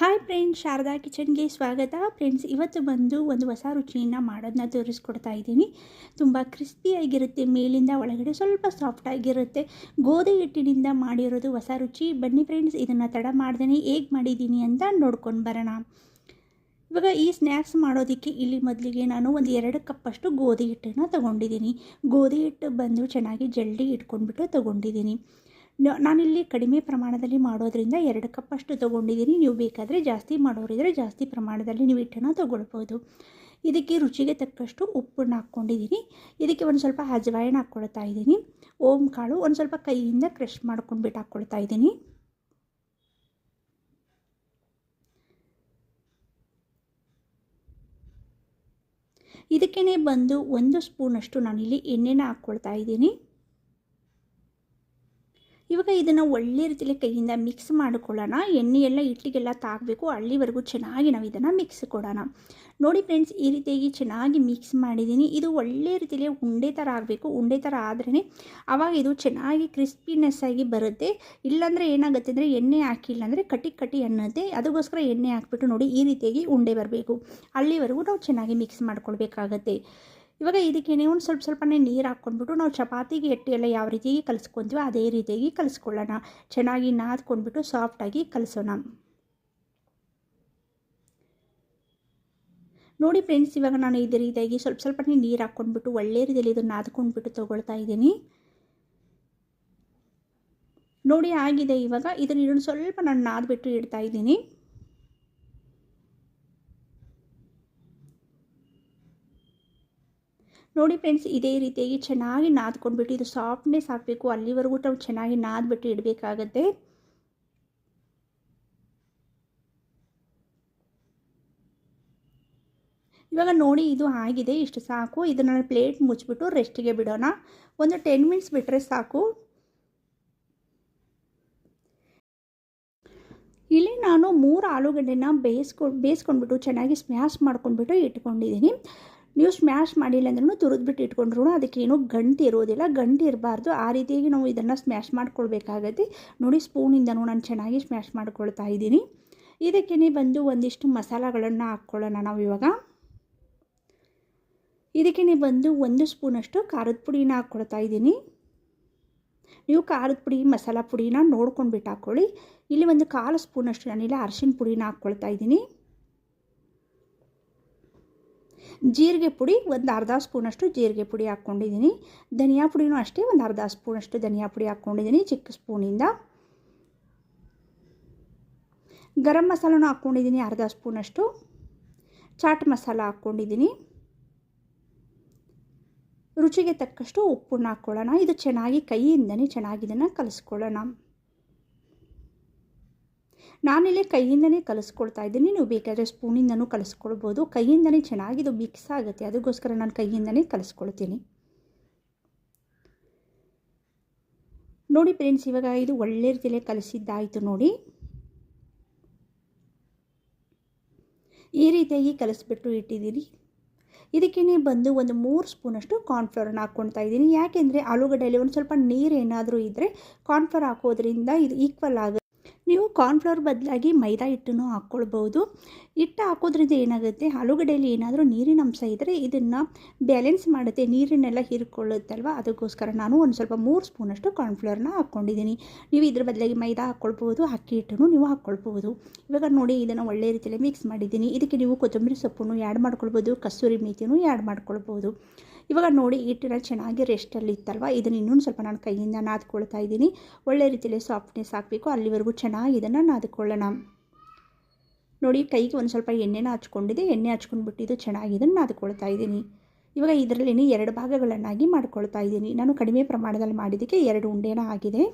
Hi friends, Sharada ಕಿಚನ್ಗೆ ಸ್ವಾಗತ. Friends, ಇವತ್ತು ಬಂದು ಒಂದು ಹೊಸ ರುಚಿಯನ್ನು ಮಾಡೋದನ್ನ ತೋರಿಸ್ಕೊಡ್ತಾ ಇದ್ದೀನಿ. ತುಂಬ ಕ್ರಿಸ್ಪಿಯಾಗಿರುತ್ತೆ ಮೇಲಿಂದ ಒಳಗಡೆ ಸ್ವಲ್ಪ ಸಾಫ್ಟಾಗಿರುತ್ತೆ ಗೋಧಿ ಹಿಟ್ಟಿನಿಂದ ಮಾಡಿರೋದು ಹೊಸ ರುಚಿ. ಬನ್ನಿ ಫ್ರೆಂಡ್ಸ್, ಇದನ್ನು ತಡ ಮಾಡ್ದೇ ಹೇಗೆ ಮಾಡಿದ್ದೀನಿ ಅಂತ ನೋಡ್ಕೊಂಡು ಬರೋಣ. ಇವಾಗ ಈ ಸ್ನ್ಯಾಕ್ಸ್ ಮಾಡೋದಕ್ಕೆ ಇಲ್ಲಿ ಮೊದಲಿಗೆ ನಾನು ಒಂದು ಎರಡು ಕಪ್ಪಷ್ಟು ಗೋಧಿ ಹಿಟ್ಟನ್ನು ತೊಗೊಂಡಿದ್ದೀನಿ. ಗೋಧಿ ಹಿಟ್ಟು ಬಂದು ಚೆನ್ನಾಗಿ ಜಲ್ದಿ ಇಟ್ಕೊಂಡ್ಬಿಟ್ಟು ತೊಗೊಂಡಿದ್ದೀನಿ. ನಾನಿಲ್ಲಿ ಕಡಿಮೆ ಪ್ರಮಾಣದಲ್ಲಿ ಮಾಡೋದ್ರಿಂದ ಎರಡು ಕಪ್ಪಷ್ಟು ತೊಗೊಂಡಿದ್ದೀನಿ. ನೀವು ಬೇಕಾದರೆ ಜಾಸ್ತಿ ಮಾಡೋರಿದ್ರೆ ಜಾಸ್ತಿ ಪ್ರಮಾಣದಲ್ಲಿ ನೀವು ಹಿಟ್ಟನ್ನು ತೊಗೊಳ್ಬೋದು. ಇದಕ್ಕೆ ರುಚಿಗೆ ತಕ್ಕಷ್ಟು ಉಪ್ಪನ್ನು ಹಾಕ್ಕೊಂಡಿದ್ದೀನಿ. ಇದಕ್ಕೆ ಒಂದು ಸ್ವಲ್ಪ ಅಜವಾಯಿನ ಹಾಕ್ಕೊಳ್ತಾ ಇದ್ದೀನಿ. ಓಂ ಕಾಳು ಒಂದು ಸ್ವಲ್ಪ ಕೈಯಿಂದ ಕ್ರಷ್ ಮಾಡ್ಕೊಂಡ್ಬಿಟ್ಟು ಹಾಕ್ಕೊಳ್ತಾ ಇದ್ದೀನಿ. ಇದಕ್ಕೇ ಬಂದು ಒಂದು ಸ್ಪೂನಷ್ಟು ನಾನಿಲ್ಲಿ ಎಣ್ಣೆನ ಹಾಕ್ಕೊಳ್ತಾ ಇದ್ದೀನಿ. ಇವಾಗ ಇದನ್ನು ಒಳ್ಳೆ ರೀತಿಯಲ್ಲಿ ಕೈಯಿಂದ ಮಿಕ್ಸ್ ಮಾಡ್ಕೊಳ್ಳೋಣ. ಎಣ್ಣೆ ಎಲ್ಲ ಹಿಟ್ಟಿಗೆಲ್ಲ ತಾಗಬೇಕು. ಅಲ್ಲಿವರೆಗೂ ಚೆನ್ನಾಗಿ ನಾವು ಇದನ್ನು ಮಿಕ್ಸ್ ಕೊಡೋಣ. ನೋಡಿ ಫ್ರೆಂಡ್ಸ್ ಈ ರೀತಿಯಾಗಿ ಚೆನ್ನಾಗಿ ಮಿಕ್ಸ್ ಮಾಡಿದ್ದೀನಿ. ಇದು ಒಳ್ಳೆ ರೀತಿಯಲ್ಲಿ ಉಂಡೆ ಥರ ಆಗಬೇಕು. ಉಂಡೆ ಥರ ಆದ್ರೇ ಆವಾಗ ಇದು ಚೆನ್ನಾಗಿ ಕ್ರಿಸ್ಪಿನೆಸ್ ಆಗಿ ಬರುತ್ತೆ. ಇಲ್ಲಾಂದರೆ ಏನಾಗುತ್ತೆ ಅಂದರೆ ಎಣ್ಣೆ ಹಾಕಿಲ್ಲ ಅಂದರೆ ಕಟಿ ಕಟಿ ಅನ್ನತ್ತೆ. ಅದಕ್ಕೋಸ್ಕರ ಎಣ್ಣೆ ಹಾಕ್ಬಿಟ್ಟು ನೋಡಿ ಈ ರೀತಿಯಾಗಿ ಉಂಡೆ ಬರಬೇಕು. ಅಲ್ಲಿವರೆಗೂ ನಾವು ಚೆನ್ನಾಗಿ ಮಿಕ್ಸ್ ಮಾಡ್ಕೊಳ್ಬೇಕಾಗತ್ತೆ. ಇವಾಗ ಇದಕ್ಕೆ ಒಂದು ಸ್ವಲ್ಪ ಸ್ವಲ್ಪನೇ ನೀರು ಹಾಕ್ಕೊಂಡ್ಬಿಟ್ಟು ನಾವು ಚಪಾತಿಗೆ ಹಿಟ್ಟು ಎಲ್ಲ ಯಾವ ರೀತಿಯಾಗಿ ಕಲಿಸ್ಕೊತೀವೋ ಅದೇ ರೀತಿಯಾಗಿ ಕಲಿಸ್ಕೊಳ್ಳೋಣ. ಚೆನ್ನಾಗಿ ನಾದ್ಕೊಂಡ್ಬಿಟ್ಟು ಸಾಫ್ಟಾಗಿ ಕಲಿಸೋಣ. ನೋಡಿ ಫ್ರೆಂಡ್ಸ್ ಇವಾಗ ನಾನು ಇದೇ ರೀತಿಯಾಗಿ ಸ್ವಲ್ಪ ಸ್ವಲ್ಪನೇ ನೀರು ಹಾಕ್ಕೊಂಡ್ಬಿಟ್ಟು ಒಳ್ಳೆ ರೀತಿಯಲ್ಲಿ ಇದನ್ನು ನಾದ್ಕೊಂಡ್ಬಿಟ್ಟು ತೊಗೊಳ್ತಾ ಇದ್ದೀನಿ. ನೋಡಿ, ಆಗಿದೆ ಇವಾಗ. ಇದನ್ನು ಸ್ವಲ್ಪ ನಾನು ನಾದ್ಬಿಟ್ಟು ಇಡ್ತಾ ಇದ್ದೀನಿ. ನೋಡಿ ಫ್ರೆಂಡ್ಸ್, ಇದೇ ರೀತಿಯಾಗಿ ಚೆನ್ನಾಗಿ ನಾದ್ಕೊಂಡ್ಬಿಟ್ಟು ಇದು ಸಾಫ್ಟ್ನೆಸ್ ಹಾಕಬೇಕು. ಅಲ್ಲಿವರೆಗೂ ನಾವು ಚೆನ್ನಾಗಿ ನಾದ್ಬಿಟ್ಟು ಇಡಬೇಕಾಗತ್ತೆ. ಇವಾಗ ನೋಡಿ, ಇದು ಆಗಿದೆ, ಇಷ್ಟು ಸಾಕು. ಇದನ್ನು ಪ್ಲೇಟ್ ಮುಚ್ಚಿಬಿಟ್ಟು ರೆಸ್ಟಿಗೆ ಬಿಡೋಣ. ಒಂದು ಟೆನ್ ಮಿನಿಟ್ಸ್ ಬಿಟ್ಟರೆ ಸಾಕು. ಇಲ್ಲಿ ನಾನು ಮೂರು ಆಲೂಗಡ್ಡೆನ ಬೇಯಿಸ್ಕೊಂಡು ಬೇಯಿಸ್ಕೊಂಡ್ಬಿಟ್ಟು ಚೆನ್ನಾಗಿ ಸ್ಮ್ಯಾಶ್ ಮಾಡ್ಕೊಂಡ್ಬಿಟ್ಟು ಇಟ್ಕೊಂಡಿದ್ದೀನಿ. ನೀವು ಸ್ಮ್ಯಾಶ್ ಮಾಡಿಲ್ಲ ಅಂದ್ರೂ ತುರಿದ್ಬಿಟ್ಟು ಇಟ್ಕೊಂಡ್ರು ಅದಕ್ಕೇನು ಗಂಟು ಇರೋದಿಲ್ಲ. ಗಂಟು ಇರಬಾರ್ದು. ಆ ರೀತಿಯಾಗಿ ನಾವು ಇದನ್ನು ಸ್ಮ್ಯಾಶ್ ಮಾಡ್ಕೊಳ್ಬೇಕಾಗತ್ತೆ. ನೋಡಿ, ಸ್ಪೂನಿಂದನೂ ನಾನು ಚೆನ್ನಾಗಿ ಸ್ಮ್ಯಾಶ್ ಮಾಡ್ಕೊಳ್ತಾ ಇದ್ದೀನಿ. ಇದಕ್ಕೇ ಬಂದು ಒಂದಿಷ್ಟು ಮಸಾಲಗಳನ್ನು ಹಾಕ್ಕೊಳ್ಳೋಣ ನಾವು ಇವಾಗ. ಇದಕ್ಕೇ ಬಂದು ಒಂದು ಸ್ಪೂನಷ್ಟು ಖಾರದ ಪುಡಿನ ಹಾಕ್ಕೊಳ್ತಾ ಇದ್ದೀನಿ. ನೀವು ಖಾರದ ಪುಡಿ, ಮಸಾಲ ಪುಡಿನ ನೋಡ್ಕೊಂಡ್ಬಿಟ್ಟು ಹಾಕ್ಕೊಳ್ಳಿ ಇಲ್ಲಿ ಒಂದು ಕಾಲು ಸ್ಪೂನಷ್ಟು, ನಾನಿಲ್ಲ ಅರಿಶಿನ ಪುಡಿನ ಹಾಕ್ಕೊಳ್ತಾ ಇದ್ದೀನಿ. ಜೀರಿಗೆ ಪುಡಿ ಒಂದು ಅರ್ಧ ಸ್ಪೂನಷ್ಟು ಜೀರಿಗೆ ಪುಡಿ ಹಾಕ್ಕೊಂಡಿದ್ದೀನಿ. ಧನಿಯಾ ಪುಡಿನೂ ಅಷ್ಟೇ, ಒಂದು ಅರ್ಧ ಸ್ಪೂನಷ್ಟು ಧನಿಯಾ ಪುಡಿ ಹಾಕ್ಕೊಂಡಿದ್ದೀನಿ ಚಿಕ್ಕ ಸ್ಪೂನಿಂದ. ಗರಂ ಮಸಾಲನೂ ಹಾಕ್ಕೊಂಡಿದ್ದೀನಿ ಅರ್ಧ ಸ್ಪೂನಷ್ಟು. ಚಾಟ್ ಮಸಾಲ ಹಾಕ್ಕೊಂಡಿದ್ದೀನಿ. ರುಚಿಗೆ ತಕ್ಕಷ್ಟು ಉಪ್ಪನ್ನು ಹಾಕ್ಕೊಳ್ಳೋಣ. ಇದು ಚೆನ್ನಾಗಿ ಕೈಯಿಂದನೇ ಚೆನ್ನಾಗಿ ಇದನ್ನು ಕಲಿಸ್ಕೊಳ್ಳೋಣ. ನಾನಿಲ್ಲಿ ಕೈಯಿಂದನೇ ಕಲಿಸ್ಕೊಳ್ತಾ ಇದ್ದೀನಿ. ನೀವು ಬೇಕಾದರೆ ಸ್ಪೂನಿಂದನೂ ಕಲಿಸ್ಕೊಳ್ಬೋದು. ಕೈಯಿಂದನೇ ಚೆನ್ನಾಗಿದು ಮಿಕ್ಸ್ ಆಗುತ್ತೆ. ಅದಕ್ಕೋಸ್ಕರ ನಾನು ಕೈಯಿಂದನೇ ಕಲಿಸ್ಕೊಳ್ತೀನಿ. ನೋಡಿ ಫ್ರೆಂಡ್ಸ್ ಇವಾಗ ಇದು ಒಳ್ಳೆ ರೀತಿಯಲ್ಲೇ ಕಲಿಸಿದ್ದಾಯಿತು ನೋಡಿ. ಈ ರೀತಿಯಾಗಿ ಕಲಿಸ್ಬಿಟ್ಟು ಇಟ್ಟಿದ್ದೀನಿ. ಇದಕ್ಕೇ ಬಂದು ಒಂದು ಮೂರು ಸ್ಪೂನಷ್ಟು ಕಾರ್ನ್ಫ್ಲವರನ್ನ ಹಾಕ್ಕೊಳ್ತಾ ಇದ್ದೀನಿ. ಯಾಕೆಂದರೆ ಆಲೂಗಡ್ಡೆಯಲ್ಲಿ ಒಂದು ಸ್ವಲ್ಪ ನೀರು ಏನಾದರೂ ಇದ್ದರೆ ಕಾರ್ನ್ಫ್ಲವರ್ ಹಾಕೋದ್ರಿಂದ ಇದು ಈಕ್ವಲ್ ಆಗುತ್ತೆ. ನೀವು ಕಾರ್ನ್ಫ್ಲೋರ್ ಬದಲಾಗಿ ಮೈದಾ ಹಿಟ್ಟನ್ನು ಹಾಕ್ಕೊಳ್ಬೋದು. ಹಿಟ್ಟು ಹಾಕೋದ್ರಿಂದ ಏನಾಗುತ್ತೆ? ಆಲೂಗಡ್ಡೆಯಲ್ಲಿ ಏನಾದರೂ ನೀರಿನ ಅಂಶ ಇದ್ದರೆ ಇದನ್ನು ಬ್ಯಾಲೆನ್ಸ್ ಮಾಡುತ್ತೆ. ನೀರನ್ನೆಲ್ಲ ಹೀರ್ಕೊಳ್ಳುತ್ತಲ್ವ? ಅದಕ್ಕೋಸ್ಕರ ನಾನು ಒಂದು ಸ್ವಲ್ಪ ಮೂರು ಸ್ಪೂನಷ್ಟು ಕಾರ್ನ್ಫ್ಲೋರ್ನ ಹಾಕ್ಕೊಂಡಿದ್ದೀನಿ. ನೀವು ಇದ್ರ ಬದಲಾಗಿ ಮೈದಾ ಹಾಕ್ಕೊಳ್ಬೋದು ಅಕ್ಕಿ ಹಿಟ್ಟನ್ನು ನೀವು ಹಾಕ್ಕೊಳ್ಬೋದು ಇವಾಗ ನೋಡಿ, ಇದನ್ನು ಒಳ್ಳೆ ರೀತಿಯಲ್ಲಿ ಮಿಕ್ಸ್ ಮಾಡಿದ್ದೀನಿ. ಇದಕ್ಕೆ ನೀವು ಕೊತ್ತಂಬರಿ ಸೊಪ್ಪನ್ನು ಆ್ಯಡ್ ಮಾಡ್ಕೊಳ್ಬೋದು ಕಸ್ತೂರಿ ಮೇಥಿನೂ ಆ್ಯಡ್ ಮಾಡ್ಕೊಳ್ಬೋದು ಇವಾಗ ನೋಡಿ ಹಿಟ್ಟಿನ ಚೆನ್ನಾಗಿ ರೆಸ್ಟಲ್ಲಿ ಇತ್ತಲ್ವ? ಇದನ್ನು ಇನ್ನೊಂದು ಸ್ವಲ್ಪ ನಾನು ಕೈಯಿಂದ ನಾದ್ಕೊಳ್ತಾ ಇದ್ದೀನಿ. ಒಳ್ಳೆ ರೀತಿಯಲ್ಲಿ ಸಾಫ್ಟ್ನೆಸ್ ಹಾಕಬೇಕು. ಅಲ್ಲಿವರೆಗೂ ಚೆನ್ನಾಗಿ ಇದನ್ನು ನಾದ್ಕೊಳ್ಳೋಣ. ನೋಡಿ ಕೈಗೆ ಒಂದು ಸ್ವಲ್ಪ ಎಣ್ಣೆನ ಹಚ್ಕೊಂಡಿದೆ. ಎಣ್ಣೆ ಹಚ್ಕೊಂಡ್ಬಿಟ್ಟು ಇದು ಚೆನ್ನಾಗಿ ಇದನ್ನು ನಾದ್ಕೊಳ್ತಾ ಇದ್ದೀನಿ. ಇವಾಗ ಇದರಲ್ಲಿ ಎರಡು ಭಾಗಗಳನ್ನಾಗಿ ಮಾಡ್ಕೊಳ್ತಾ ಇದ್ದೀನಿ. ನಾನು ಕಡಿಮೆ ಪ್ರಮಾಣದಲ್ಲಿ ಮಾಡಿದ್ದಕ್ಕೆ ಎರಡು ಉಂಡೆನ ಆಗಿದೆ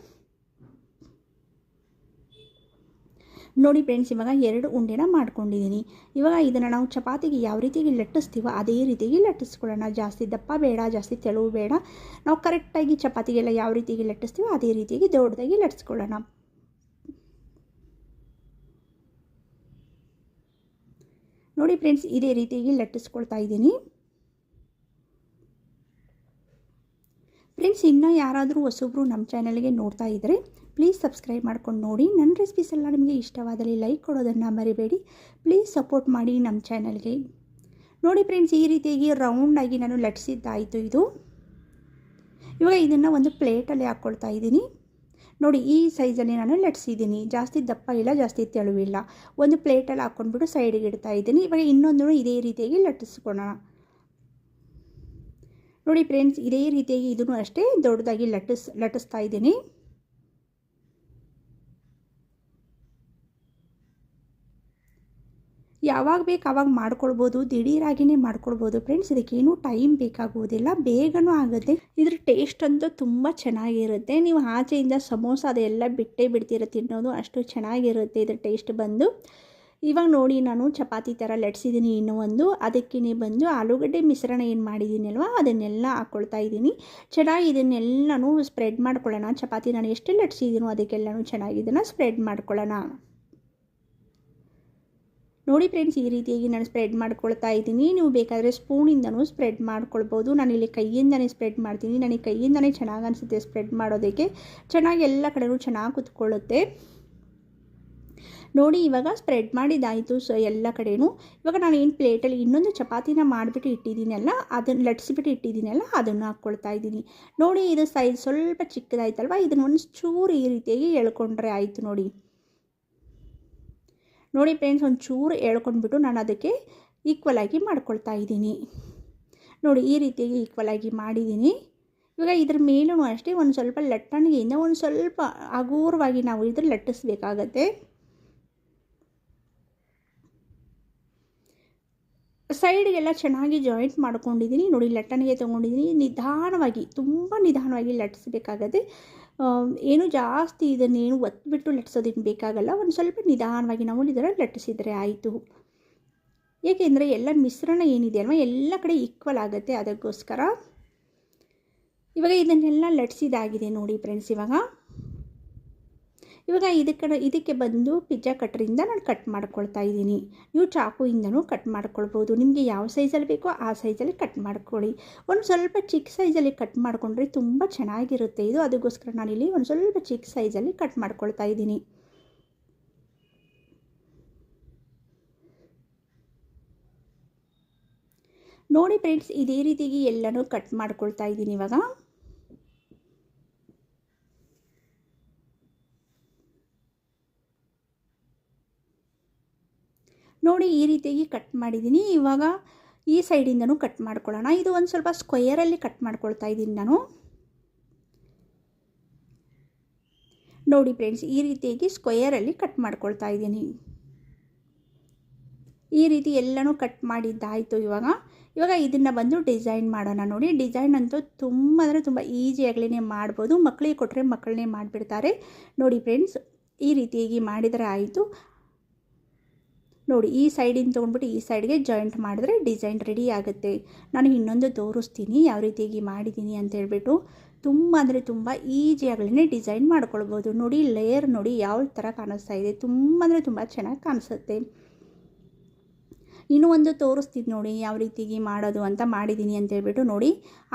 ನೋಡಿ ಫ್ರೆಂಡ್ಸ್, ಇವಾಗ ಎರಡು ಉಂಡೆನ ಮಾಡ್ಕೊಂಡಿದ್ದೀನಿ ಇವಾಗ ಇದನ್ನು ನಾವು ಚಪಾತಿಗೆ ಯಾವ ರೀತಿಯಾಗಿ ಲಟ್ಟಿಸ್ತೀವೋ ಅದೇ ರೀತಿಯಾಗಿ ಲಟ್ಟಿಸ್ಕೊಳ್ಳೋಣ. ಜಾಸ್ತಿ ದಪ್ಪ ಬೇಡ, ಜಾಸ್ತಿ ತೆಳುವು ಬೇಡ. ನಾವು ಕರೆಕ್ಟಾಗಿ ಚಪಾತಿಗೆಲ್ಲ ಯಾವ ರೀತಿಯಾಗಿ ಲಟ್ಟಿಸ್ತೀವೋ ಅದೇ ರೀತಿಯಾಗಿ ದೊಡ್ಡದಾಗಿ ಲಟ್ಟಿಸ್ಕೊಳ್ಳೋಣ. ನೋಡಿ ಫ್ರೆಂಡ್ಸ್, ಇದೇ ರೀತಿಯಾಗಿ ಲಟ್ಟಿಸ್ಕೊಳ್ತಾ ಇದ್ದೀನಿ ಫ್ರೆಂಡ್ಸ್, ಇನ್ನೂ ಯಾರಾದರೂ ಹೊಸಬ್ರು ನಮ್ಮ ಚಾನಲ್ಗೆ ನೋಡ್ತಾ ಇದ್ದರೆ ಪ್ಲೀಸ್ ಸಬ್ಸ್ಕ್ರೈಬ್ ಮಾಡ್ಕೊಂಡು ನೋಡಿ. ನನ್ನ ರೆಸಿಪೀಸ್ ಎಲ್ಲ ನಿಮಗೆ ಇಷ್ಟವಾದಲ್ಲಿ ಲೈಕ್ ಕೊಡೋದನ್ನು ಮರಿಬೇಡಿ. ಪ್ಲೀಸ್ ಸಪೋರ್ಟ್ ಮಾಡಿ ನಮ್ಮ ಚಾನಲ್ಗೆ. ನೋಡಿ ಫ್ರೆಂಡ್ಸ್ ಈ ರೀತಿಯಾಗಿ ರೌಂಡಾಗಿ ನಾನು ಲಟ್ಸಿದ್ದಾಯಿತು ಇದು. ಇವಾಗ ಇದನ್ನು ಒಂದು ಪ್ಲೇಟಲ್ಲಿ ಹಾಕ್ಕೊಳ್ತಾ ಇದ್ದೀನಿ. ನೋಡಿ, ಈ ಸೈಜಲ್ಲಿ ನಾನು ಲಟ್ಸಿದ್ದೀನಿ. ಜಾಸ್ತಿ ದಪ್ಪ ಇಲ್ಲ, ಜಾಸ್ತಿ ತೆಳುವಿಲ್ಲ. ಒಂದು ಪ್ಲೇಟಲ್ಲಿ ಹಾಕ್ಕೊಂಡ್ಬಿಟ್ಟು ಸೈಡಿಗೆ ಇಡ್ತಾ ಇದ್ದೀನಿ. ಇವಾಗ ಇನ್ನೊಂದು ಇದೇ ರೀತಿಯಾಗಿ ಲಟ್ಟಿಸ್ಕೊಳ್ಳೋಣ. ನೋಡಿ ಫ್ರೆಂಡ್ಸ್, ಇದೇ ರೀತಿಯಾಗಿ ಇದನ್ನು ಅಷ್ಟೇ ದೊಡ್ಡದಾಗಿ ಲಟ್ಟಿಸ್, ಲಟ್ಟಿಸ್ತಾ ಇದ್ದೀನಿ. ಯಾವಾಗ ಬೇಕು ಆವಾಗ ಮಾಡ್ಕೊಳ್ಬೋದು ದಿಢೀರಾಗಿಯೇ ಮಾಡ್ಕೊಳ್ಬೋದು ಫ್ರೆಂಡ್ಸ್. ಇದಕ್ಕೇನು ಟೈಮ್ ಬೇಕಾಗುವುದಿಲ್ಲ, ಬೇಗನೂ ಆಗುತ್ತೆ. ಇದ್ರ ಟೇಸ್ಟ್ ಅಂತೂ ತುಂಬ ಚೆನ್ನಾಗಿರುತ್ತೆ. ನೀವು ಆಚೆಯಿಂದ ಸಮೋಸ ಅದೆಲ್ಲ ಬಿಟ್ಟೇ ಬಿಡ್ತೀರ ತಿನ್ನೋದು, ಅಷ್ಟು ಚೆನ್ನಾಗಿರುತ್ತೆ ಇದ್ರ ಟೇಸ್ಟ್ ಬಂದು. ಇವಾಗ ನೋಡಿ ನಾನು ಚಪಾತಿ ಥರ ಲಟ್ಸಿದ್ದೀನಿ ಇನ್ನೂ ಒಂದು. ಅದಕ್ಕೆ ಬಂದು ಆಲೂಗಡ್ಡೆ ಮಿಶ್ರಣ ಏನು ಮಾಡಿದ್ದೀನಿ ಅಲ್ವಾ ಅದನ್ನೆಲ್ಲ ಹಾಕ್ಕೊಳ್ತಾ ಇದ್ದೀನಿ. ಚೆನ್ನಾಗಿ ಇದನ್ನೆಲ್ಲನೂ ಸ್ಪ್ರೆಡ್ ಮಾಡ್ಕೊಳ್ಳೋಣ. ಚಪಾತಿ ನಾನು ಎಷ್ಟು ಲಟ್ಸಿದ್ದೀನೋ ಅದಕ್ಕೆಲ್ಲನೂ ಚೆನ್ನಾಗಿ ಇದನ್ನು ಸ್ಪ್ರೆಡ್ ಮಾಡ್ಕೊಳ್ಳೋಣ. ನೋಡಿ ಫ್ರೆಂಡ್ಸ್ ಈ ರೀತಿಯಾಗಿ ನಾನು ಸ್ಪ್ರೆಡ್ ಮಾಡ್ಕೊಳ್ತಾ ಇದ್ದೀನಿ. ನೀವು ಬೇಕಾದರೆ ಸ್ಪೂನಿಂದನೂ ಸ್ಪ್ರೆಡ್ ಮಾಡ್ಕೊಳ್ಬೋದು. ಇಲ್ಲಿ ಕೈಯಿಂದನೇ ಸ್ಪ್ರೆಡ್ ಮಾಡ್ತೀನಿ. ನನಗೆ ಕೈಯಿಂದನೇ ಚೆನ್ನಾಗಿ ಅನಿಸುತ್ತೆ ಸ್ಪ್ರೆಡ್ ಮಾಡೋದಕ್ಕೆ. ಚೆನ್ನಾಗಿ ಎಲ್ಲ ಕಡೆಯೂ ಚೆನ್ನಾಗಿ ಕುತ್ಕೊಳ್ಳುತ್ತೆ. ನೋಡಿ, ಇವಾಗ ಸ್ಪ್ರೆಡ್ ಮಾಡಿದ್ದಾಯಿತು. ಸೊ ಎಲ್ಲ ಕಡೆಯೂ ಇವಾಗ ನಾನು ಏನು ಪ್ಲೇಟಲ್ಲಿ ಇನ್ನೊಂದು ಚಪಾತಿನ ಮಾಡಿಬಿಟ್ಟು ಇಟ್ಟಿದ್ದೀನಲ್ಲ ಅದನ್ನು ಲಟ್ಸಿಬಿಟ್ಟು ಇಟ್ಟಿದ್ದೀನಲ್ಲ ಅದನ್ನು ಹಾಕ್ಕೊಳ್ತಾ ಇದ್ದೀನಿ. ನೋಡಿ, ಇದು ಸೈಜ್ ಸ್ವಲ್ಪ ಚಿಕ್ಕದಾಯ್ತಲ್ವ? ಇದನ್ನು ಒಂದು ಚೂರು ಈ ರೀತಿಯಾಗಿ ಎಳ್ಕೊಂಡ್ರೆ ಆಯಿತು ನೋಡಿ. ನೋಡಿ ಫ್ರೆಂಡ್ಸ್ ಒಂದು ಚೂರು ಎಳ್ಕೊಂಡ್ಬಿಟ್ಟು ನಾನು ಅದಕ್ಕೆ ಈಕ್ವಲ್ ಆಗಿ ಮಾಡ್ಕೊಳ್ತಾ ಇದ್ದೀನಿ. ನೋಡಿ, ಈ ರೀತಿಯಾಗಿ ಈಕ್ವಲ್ ಆಗಿ ಮಾಡಿದ್ದೀನಿ. ಇವಾಗ ಇದ್ರ ಮೇಲೂ ಅಷ್ಟೇ ಒಂದು ಸ್ವಲ್ಪ ಲಟ್ಟಣಿಗೆಯಿಂದ ಒಂದು ಸ್ವಲ್ಪ ಹಗೂರವಾಗಿ ನಾವು ಇದ್ರ ಲಟ್ಟಿಸ್ಬೇಕಾಗತ್ತೆ. ಸೈಡ್ಗೆಲ್ಲ ಚೆನ್ನಾಗಿ ಜಾಯಿಂಟ್ ಮಾಡ್ಕೊಂಡಿದ್ದೀನಿ. ನೋಡಿ, ಲಟ್ಟಣಿಗೆ ತೊಗೊಂಡಿದ್ದೀನಿ. ನಿಧಾನವಾಗಿ, ತುಂಬ ನಿಧಾನವಾಗಿ ಲಟ್ಟಿಸ್ಬೇಕಾಗತ್ತೆ ಏನು ಜಾಸ್ತಿ ಇದನ್ನೇನು ಒತ್ತಿಬಿಟ್ಟು ಲಟ್ಸೋದಕ್ಕೆ ಬೇಕಾಗಲ್ಲ. ಒಂದು ಸ್ವಲ್ಪ ನಿಧಾನವಾಗಿ ನಾವು ಇದರ ಲಟ್ಟಿಸಿದರೆ ಆಯಿತು. ಏಕೆಂದರೆ ಎಲ್ಲ ಮಿಶ್ರಣ ಏನಿದೆ ಅಲ್ವಾ? ಎಲ್ಲ ಕಡೆ ಈಕ್ವಲ್ ಆಗುತ್ತೆ ಅದಕ್ಕೋಸ್ಕರ. ಇವಾಗ ಇದನ್ನೆಲ್ಲ ಲಟ್ಸಿದಾಗಿದೆ ನೋಡಿ ಫ್ರೆಂಡ್ಸ್ ಇವಾಗ. ಇವಾಗ ಇದಕ್ಕೆ ಇದಕ್ಕೆ ಬಂದು ಪಿಜ್ಜಾ ಕಟ್ರಿಂದ ನಾನು ಕಟ್ ಮಾಡ್ಕೊಳ್ತಾ ಇದ್ದೀನಿ. ನೀವು ಚಾಕುಯಿಂದನೂ ಕಟ್ ಮಾಡ್ಕೊಳ್ಬೋದು. ನಿಮಗೆ ಯಾವ ಸೈಜಲ್ಲಿ ಬೇಕೋ ಆ ಸೈಜಲ್ಲಿ ಕಟ್ ಮಾಡ್ಕೊಳ್ಳಿ. ಒಂದು ಸ್ವಲ್ಪ ಚಿಕ್ಕ ಸೈಜಲ್ಲಿ ಕಟ್ ಮಾಡಿಕೊಂಡ್ರೆ ತುಂಬ ಚೆನ್ನಾಗಿರುತ್ತೆ. ಇದು ಅದಕ್ಕೋಸ್ಕರ ನಾನಿಲ್ಲಿ ಒಂದು ಸ್ವಲ್ಪ ಚಿಕ್ಕ ಸೈಜಲ್ಲಿ ಕಟ್ ಮಾಡ್ಕೊಳ್ತಾ ಇದ್ದೀನಿ. ನೋಡಿ ಫ್ರೆಂಡ್ಸ್ ಇದೇ ರೀತಿಯಾಗಿ ಎಲ್ಲನೂ ಕಟ್ ಮಾಡ್ಕೊಳ್ತಾ ಇದ್ದೀನಿ ಇವಾಗ. ನೋಡಿ ಈ ರೀತಿಯಾಗಿ ಕಟ್ ಮಾಡಿದ್ದೀನಿ. ಇವಾಗ ಈ ಸೈಡಿಂದನೂ ಕಟ್ ಮಾಡ್ಕೊಳ್ಳೋಣ. ಇದು ಒಂದು ಸ್ವಲ್ಪ ಸ್ಕ್ವಯರಲ್ಲಿ ಕಟ್ ಮಾಡ್ಕೊಳ್ತಾ ಇದ್ದೀನಿ ನಾನು. ನೋಡಿ ಫ್ರೆಂಡ್ಸ್ ಈ ರೀತಿಯಾಗಿ ಸ್ಕ್ವಯರಲ್ಲಿ ಕಟ್ ಮಾಡ್ಕೊಳ್ತಾ ಇದ್ದೀನಿ. ಈ ರೀತಿ ಎಲ್ಲನೂ ಕಟ್ ಮಾಡಿದ್ದಾಯಿತು ಇವಾಗ. ಇವಾಗ ಇದನ್ನು ಬಂದು ಡಿಸೈನ್ ಮಾಡೋಣ ನೋಡಿ. ಡಿಸೈನ್ ಅಂತೂ ತುಂಬ ಅಂದರೆ ತುಂಬ ಈಸಿಯಾಗಲೇ ಮಾಡ್ಬೋದು. ಮಕ್ಕಳಿಗೆ ಕೊಟ್ಟರೆ ಮಕ್ಕಳನ್ನೇ ಮಾಡಿಬಿಡ್ತಾರೆ. ನೋಡಿ ಫ್ರೆಂಡ್ಸ್ ಈ ರೀತಿಯಾಗಿ ಮಾಡಿದರೆ ಆಯಿತು. ನೋಡಿ, ಈ ಸೈಡಿಂದ ತೊಗೊಂಡ್ಬಿಟ್ಟು ಈ ಸೈಡ್ಗೆ ಜಾಯಿಂಟ್ ಮಾಡಿದ್ರೆ ಡಿಸೈನ್ ರೆಡಿ ಆಗುತ್ತೆ. ನಾನು ಇನ್ನೊಂದು ತೋರಿಸ್ತೀನಿ, ಯಾವ ರೀತಿಯಾಗಿ ಮಾಡಿದ್ದೀನಿ ಅಂತ ಹೇಳ್ಬಿಟ್ಟು. ತುಂಬ ಅಂದರೆ ತುಂಬ ಈಸಿಯಾಗಲೇ ಡಿಸೈನ್ ಮಾಡ್ಕೊಳ್ಬೋದು. ನೋಡಿ ಲೇಯರ್ ನೋಡಿ ಯಾವ ಥರ ಕಾಣಿಸ್ತಾ ಇದೆ. ತುಂಬ ಅಂದರೆ ತುಂಬ ಚೆನ್ನಾಗಿ ಕಾಣಿಸುತ್ತೆ. ಇನ್ನೂ ಒಂದು ತೋರಿಸ್ತಿದ್ದು ನೋಡಿ ಯಾವ ರೀತಿಗೆ ಮಾಡೋದು ಅಂತ ಮಾಡಿದ್ದೀನಿ ಅಂತೇಳ್ಬಿಟ್ಟು ನೋಡಿ.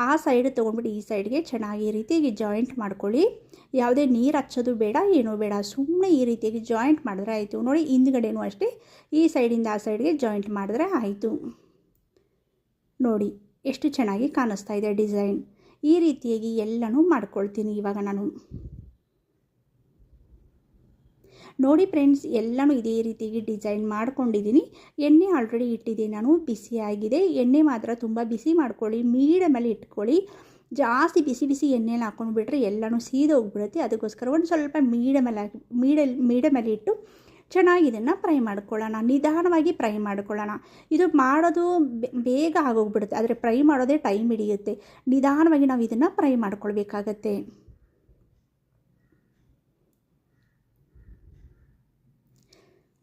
ಆ ಸೈಡ್ ತೊಗೊಂಡ್ಬಿಟ್ಟು ಈ ಸೈಡ್ಗೆ ಚೆನ್ನಾಗಿ ಈ ರೀತಿಯಾಗಿ ಜಾಯಿಂಟ್ ಮಾಡ್ಕೊಳ್ಳಿ. ಯಾವುದೇ ನೀರು ಹಚ್ಚೋದು ಬೇಡ, ಏನೂ ಬೇಡ. ಸುಮ್ಮನೆ ಈ ರೀತಿಯಾಗಿ ಜಾಯಿಂಟ್ ಮಾಡಿದ್ರೆ ಆಯಿತು. ನೋಡಿ, ಹಿಂದ್ಗಡೆನೂ ಅಷ್ಟೇ. ಈ ಸೈಡಿಂದ ಆ ಸೈಡ್ಗೆ ಜಾಯಿಂಟ್ ಮಾಡಿದ್ರೆ ಆಯಿತು. ನೋಡಿ, ಎಷ್ಟು ಚೆನ್ನಾಗಿ ಕಾಣಿಸ್ತಾ ಇದೆ ಡಿಸೈನ್ ಈ ರೀತಿಯಾಗಿ ಎಲ್ಲನೂ ಮಾಡ್ಕೊಳ್ತೀನಿ ಇವಾಗ ನಾನು. ನೋಡಿ ಫ್ರೆಂಡ್ಸ್, ಎಲ್ಲನೂ ಇದೇ ರೀತಿಗೆ ಡಿಸೈನ್ ಮಾಡ್ಕೊಂಡಿದ್ದೀನಿ. ಎಣ್ಣೆ ಆಲ್ರೆಡಿ ಇಟ್ಟಿದ್ದೀನಿ ನಾನು ಬಿಸಿಯಾಗಿದೆ ಎಣ್ಣೆ ಮಾತ್ರ ತುಂಬ ಬಿಸಿ ಮಾಡ್ಕೊಳ್ಳಿ ಮೀಡಿಯಮಲ್ಲಿ ಇಟ್ಕೊಳ್ಳಿ. ಜಾಸ್ತಿ ಬಿಸಿ ಬಿಸಿ ಎಣ್ಣೆಲಿ ಹಾಕ್ಕೊಂಡು ಬಿಟ್ಟರೆ ಎಲ್ಲನೂ ಸೀದೋಗ್ಬಿಡುತ್ತೆ ಅದಕ್ಕೋಸ್ಕರ ಒಂದು ಸ್ವಲ್ಪ ಮೀಡಿಯಮಲ್ಲಿ ಹಾಕಿ ಮೀಡಲ್ ಮೀಡಿಯಮಲ್ಲಿ ಇಟ್ಟು ಚೆನ್ನಾಗಿ ಇದನ್ನು ಫ್ರೈ ಮಾಡ್ಕೊಳ್ಳೋಣ. ನಿಧಾನವಾಗಿ ಫ್ರೈ ಮಾಡ್ಕೊಳ್ಳೋಣ. ಇದು ಮಾಡೋದು ಬೇಗ ಆಗೋಗ್ಬಿಡುತ್ತೆ. ಆದರೆ ಫ್ರೈ ಮಾಡೋದೇ ಟೈಮ್ ಹಿಡಿಯುತ್ತೆ. ನಿಧಾನವಾಗಿ ನಾವು ಇದನ್ನು ಫ್ರೈ ಮಾಡ್ಕೊಳ್ಬೇಕಾಗತ್ತೆ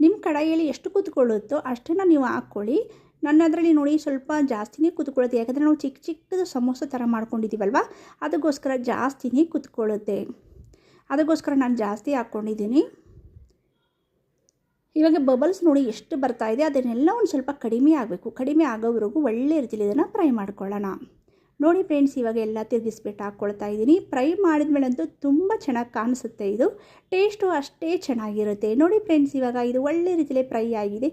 ನಿಮ್ಮ ಕಡಾಯಿಯಲ್ಲಿ ಎಷ್ಟು ಕೂತ್ಕೊಳ್ಳುತ್ತೋ ಅಷ್ಟನ್ನು ನೀವು ಹಾಕ್ಕೊಳ್ಳಿ. ನನ್ನ ಅದರಲ್ಲಿ ನೋಡಿ ಸ್ವಲ್ಪ ಜಾಸ್ತಿನೇ ಕೂತ್ಕೊಳ್ಳುತ್ತೆ. ಯಾಕಂದರೆ ನಾವು ಚಿಕ್ಕ ಚಿಕ್ಕದು ಸಮೋಸ ಥರ ಮಾಡ್ಕೊಂಡಿದ್ದೀವಲ್ವ? ಅದಕ್ಕೋಸ್ಕರ ಜಾಸ್ತಿನೇ ಕೂತ್ಕೊಳ್ಳುತ್ತೆ. ಅದಕ್ಕೋಸ್ಕರ ನಾನು ಜಾಸ್ತಿ ಹಾಕ್ಕೊಂಡಿದ್ದೀನಿ. ಇವಾಗ ಬಬಲ್ಸ್ ನೋಡಿ ಎಷ್ಟು ಬರ್ತಾ ಇದೆ. ಅದನ್ನೆಲ್ಲ ಒಂದು ಸ್ವಲ್ಪ ಕಡಿಮೆ ಆಗಬೇಕು. ಕಡಿಮೆ ಆಗೋವರೆಗೂ ಒಳ್ಳೆ ರೀತಿಯಲ್ಲಿ ಇದನ್ನು ಫ್ರೈ ಮಾಡ್ಕೊಳ್ಳೋಣ. ನೋಡಿ ಫ್ರೆಂಡ್ಸ್, ಇವಾಗ ಎಲ್ಲ ತಿರುಗಿಸ್ಬಿಟ್ಟು ಹಾಕ್ಕೊಳ್ತಾ ಇದ್ದೀನಿ. ಫ್ರೈ ಮಾಡಿದ್ಮೇಲಂತೂ ತುಂಬ ಚೆನ್ನಾಗಿ ಕಾಣಿಸುತ್ತೆ ಇದು. ಟೇಸ್ಟು ಅಷ್ಟೇ ಚೆನ್ನಾಗಿರುತ್ತೆ. ನೋಡಿ ಫ್ರೆಂಡ್ಸ್, ಇವಾಗ ಇದು ಒಳ್ಳೆ ರೀತಿಯಲ್ಲಿ ಫ್ರೈ ಆಗಿದೆ.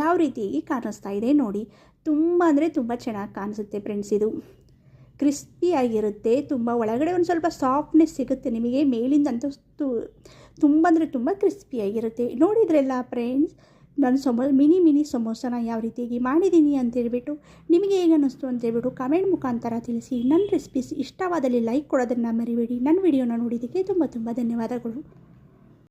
ಯಾವ ರೀತಿಯಾಗಿ ಕಾಣಿಸ್ತಾ ಇದೆ ನೋಡಿ. ತುಂಬ ಅಂದರೆ ತುಂಬ ಚೆನ್ನಾಗಿ ಕಾಣಿಸುತ್ತೆ ಫ್ರೆಂಡ್ಸ್ ಇದು. ಕ್ರಿಸ್ಪಿಯಾಗಿರುತ್ತೆ ತುಂಬ. ಒಳಗಡೆ ಒಂದು ಸ್ವಲ್ಪ ಸಾಫ್ಟ್ನೆಸ್ ಸಿಗುತ್ತೆ ನಿಮಗೆ. ಮೇಲಿಂದಂತೂ ತುಂಬ ಅಂದರೆ ತುಂಬ ಕ್ರಿಸ್ಪಿಯಾಗಿರುತ್ತೆ ನೋಡಿದ್ರಲ್ಲ ಫ್ರೆಂಡ್ಸ್ ನಾನು ಸಮೋ, ಮಿನಿ ಮಿನಿ ಸಮೋಸನ ಯಾವ ರೀತಿಯಾಗಿ ಮಾಡಿದ್ದೀನಿ ಅಂತೇಳ್ಬಿಟ್ಟು ನಿಮಗೆ ಹೇಗೆ ಅನ್ನಿಸ್ತು ಅಂತೇಳ್ಬಿಟ್ಟು ಕಮೆಂಟ್ ಮುಖಾಂತರ ತಿಳಿಸಿ. ನನ್ನ ರೆಸಿಪೀಸ್ ಇಷ್ಟವಾದಲ್ಲಿ ಲೈಕ್ ಕೊಡೋದನ್ನು ಮರಿಬೇಡಿ. ನನ್ನ ವಿಡಿಯೋನ ನೋಡಿದ್ದಕ್ಕೆ ತುಂಬ ತುಂಬ ಧನ್ಯವಾದಗಳು.